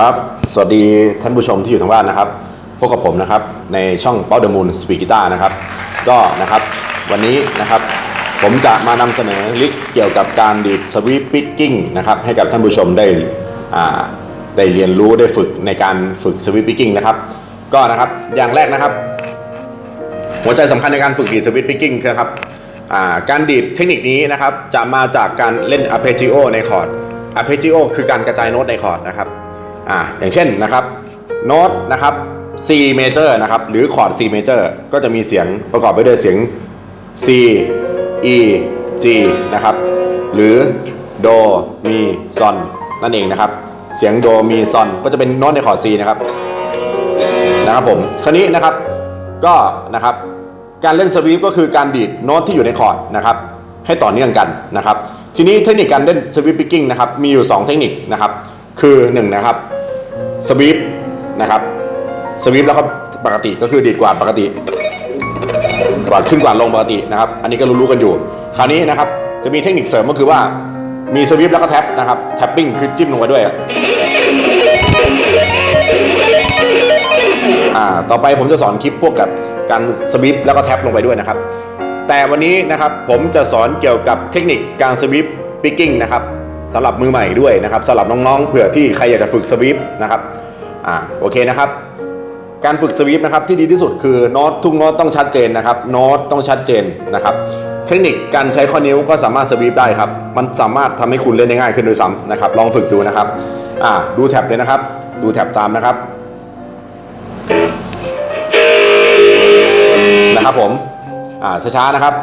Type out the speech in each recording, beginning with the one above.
ครับ สวัสดีท่านผู้ชมที่อยู่ทางบ้านนะครับ พบกับผมนะครับในช่อง p o w the Moon Speak Guitar นะครับ ก็นะครับวันนี้นะครับผมจะมานำเสนอลิสต์เกี่ยวกับการดีดสวีปปิกกิ้งนะครับให้กับท่านผู้ชมได้ได้เรียนรู้ได้ฝึกในการฝึกสวีปปิกกิ้งนะครับ ก็นะครับอย่างแรกนะครับ หัวใจสำคัญในการฝึกดีดสวิตช์พิกกิ้งนะครับการดีดเทคนิคนี้นะครับจะมาจากการเล่น arpeggio ในคอร์ด arpeggio คือการกระจายโน้ตในคอร์ดนะครับ อ่าอย่างเช่นนะครับโน้ตนะครับ C major นะครับหรือคอร์ด C major ก็จะมีเสียงประกอบไปด้วยเสียง C E G นะครับหรือโดมีซอนนั่นเองนะครับ เสียงโดมีซอนก็จะเป็นโน้ตในคอร์ด C นะครับนะครับผมคราวนี้นะครับก็นะครับการเล่นสวีปก็คือการดีดโน้ตที่อยู่ในคอร์ดนะครับให้ต่อเนื่องกันนะครับ ทีนี้เทคนิคการเล่นสวีปปิกกิ้งนะครับมีอยู่ 2 เทคนิคนะครับ คือ1นะครับสวีปนะครับสวีปแล้วก็ปกติก็คือดีดกวาดปกติกวาดขึ้นกวาดลงปกตินะครับ อันนี้ก็รู้ๆกันอยู่ คราวนี้นะครับจะมีเทคนิคเสริมก็คือว่ามีสวีปแล้วก็แท็บนะครับแท็บปิ้งคือจิ้มลงไปด้วยอ่าต่อไปผมจะสอนคลิปพวกกับการสวิปแล้วก็แท็บลงไปด้วยนะครับ แต่วันนี้นะครับผมจะสอนเกี่ยวกับเทคนิคการสวิปปิกกิ้งนะครับ สำหรับมือใหม่ด้วยนะครับสำหรับน้องๆเผื่อที่ใครอยากจะฝึกสวิปนะครับอ่าโอเคนะครับ การฝึกสวิปนะครับที่ดีที่สุดคือโน้ตทุกโน้ตต้องชัดเจนนะครับโน้ตต้องชัดเจนนะครับ เทคนิคการใช้ข้อนิ้วก็สามารถสวิปได้ครับมันสามารถทำให้คุณเล่นได้ง่ายขึ้นด้วยซ้ำนะครับ ลองฝึกดูนะครับอ่าดูแท็บเลยนะครับ ดูแท็บตามนะครับนะครับผมอ่าช้าๆนะครับ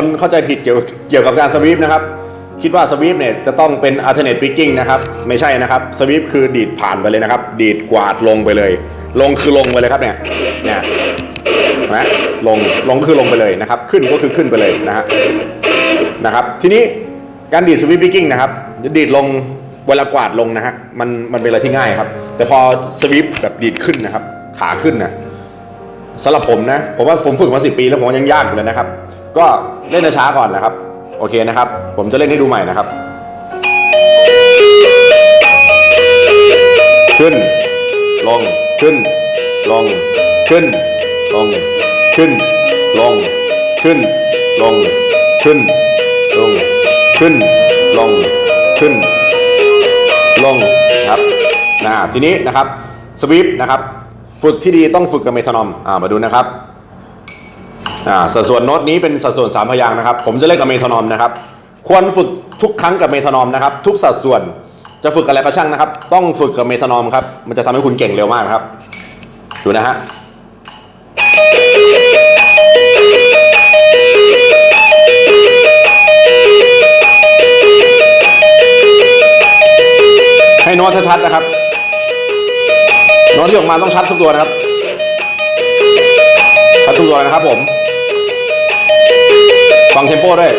คนเข้าใจผิดเกี่ยวเกี่ยวกับการสวีปนะครับ คิดว่าสวีปเนี่ยจะต้องเป็น alternate picking นะครับ ไม่ใช่นะครับสวีปคือดีดผ่านไปเลยนะครับ ดีดกวาดลงไปเลย ลงคือลงไปเลยครับเนี่ยเนี่ยนะลงลงคือลงไปเลยนะครับ ขึ้นก็คือขึ้นไปเลยนะฮะนะครับ ทีนี้การดีดสวีป picking นะครับดีดลงเวลากวาดลงนะฮะมันมันเป็นอะไรที่ง่ายครับ แต่พอสวีปแบบดีดขึ้นนะครับ ขาขึ้นนะสำหรับผมนะผมว่าผมฝึกมาสิปีแล้วผมยังยากอยู่เลยนะครับ ก็เล่นช้าก่อนนะครับ โอเคนะครับ ผมจะเล่นให้ดูใหม่นะครับ ขึ้น ลง ขึ้น ลง ขึ้น ลง ขึ้น ลง ขึ้น ลง ขึ้น ลง ขึ้น ลง ขึ้น ลงครับนะทีนี้นะครับ สวีปนะครับ ฝึกที่ดีต้องฝึกกับเมทานอม อ่า มาดูนะครับ อ่าสัดส่วนโน้ตนี้เป็นสัดส่วนสามพยางค์นะครับ ผมจะเล่นกับเมทานอมนะครับ ควรฝึกทุกครั้งกับเมทานอมนะครับ ทุกสัดส่วนจะฝึกอะไรก็ช่างนะครับ ต้องฝึกกับเมทานอมครับ มันจะทำให้คุณเก่งเร็วมากครับ ดูนะฮะให้โน้ตชัดๆนะครับโน้ตที่ออกมาต้องชัดทุกตัวนะครับ ตัวนะครับผม ฟังเทมโปด้วย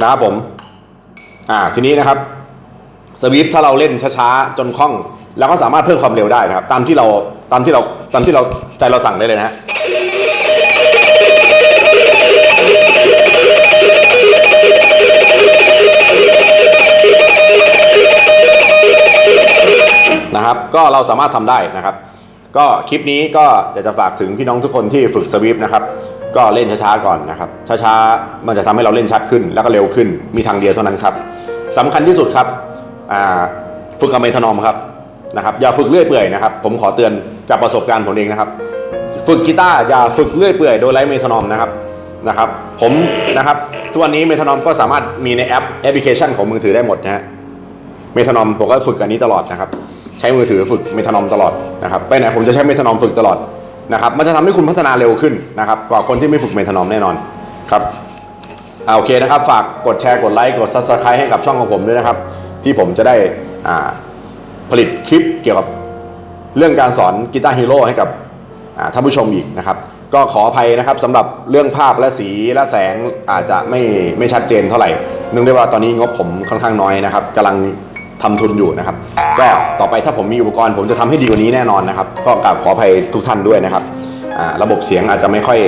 นะครับผม อ่า ทีนี้นะครับสวิฟถ้าเราเล่นช้าๆ จนคล่อง เราก็สามารถเพิ่มความเร็วได้นะครับ ตามที่เราตามที่เราตามที่เราใจเราสั่งได้เลยนะฮะ นะครับ ก็เราสามารถทำได้นะครับ ก็คลิปนี้ก็อยากจะฝากถึงพี่น้องทุกคนที่ฝึกสวิฟนะครับ ก็เล่นช้าๆก่อนนะครับ ช้าๆ มันจะทำให้เราเล่นชัดขึ้น แล้วก็เร็วขึ้น มีทางเดียวเท่านั้นครับสำคัญที่สุดครับฝึกกับเมทานอมครับนะครับ อย่าฝึกเรื่อยเปื่อยนะครับ ผมขอเตือนจากประสบการณ์ผมเองนะครับ ฝึกกีตาร์อย่าฝึกเรื่อยเปื่อยโดยไร้เมทานอมนะครับนะครับ ผมนะครับทุกวันนี้เมทานอมก็สามารถมีในแอปแอปพลิเคชันของมือถือได้หมดนะฮะเมทานอมผมก็ฝึกอันนี้ตลอดนะครับ ใช้มือถือฝึกเมทานอมตลอดนะครับไปไหนผมจะใช้เมทานอมฝึกตลอดนะครับ มันจะทำให้คุณพัฒนาเร็วขึ้นนะครับกว่าคนที่ไม่ฝึกเมทานอมแน่นอนครับอ่าโอเคนะครับ ฝากกดแชร์กดไลค์กดซับสไครต์ให้กับช่องของผมด้วยนะครับ ที่ผมจะได้ผลิตคลิปเกี่ยวกับเรื่องการสอนกีตาร์ฮีโร่ให้กับท่านผู้ชมอีกนะครับ ก็ขออภัยนะครับสำหรับเรื่องภาพและสีและแสงอาจจะไม่ไม่ชัดเจนเท่าไหร่เนื่องด้วยว่าตอนนี้งบผมค่อนข้างน้อยนะครับกำลัง ทำทุนอยู่นะครับ ก็ต่อไปถ้าผมมีอุปกรณ์ผมจะทำให้ดีกว่านี้แน่นอนนะครับ ก็กราบขออภัยทุกท่านด้วยนะครับระบบเสียงอาจจะไม่ค่อย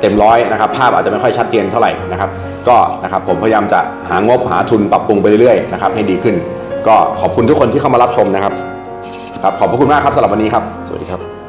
เต็มร้อยนะครับ ภาพอาจจะไม่ค่อยชัดเจนเท่าไหร่นะครับ ก็นะครับผมพยายามจะหางบหาทุนปรับปรุงไปเรื่อยๆนะครับให้ดีขึ้น ก็ขอบคุณทุกคนที่เข้ามารับชมนะครับ ครับขอบพระคุณมากครับสำหรับวันนี้ครับ สวัสดีครับ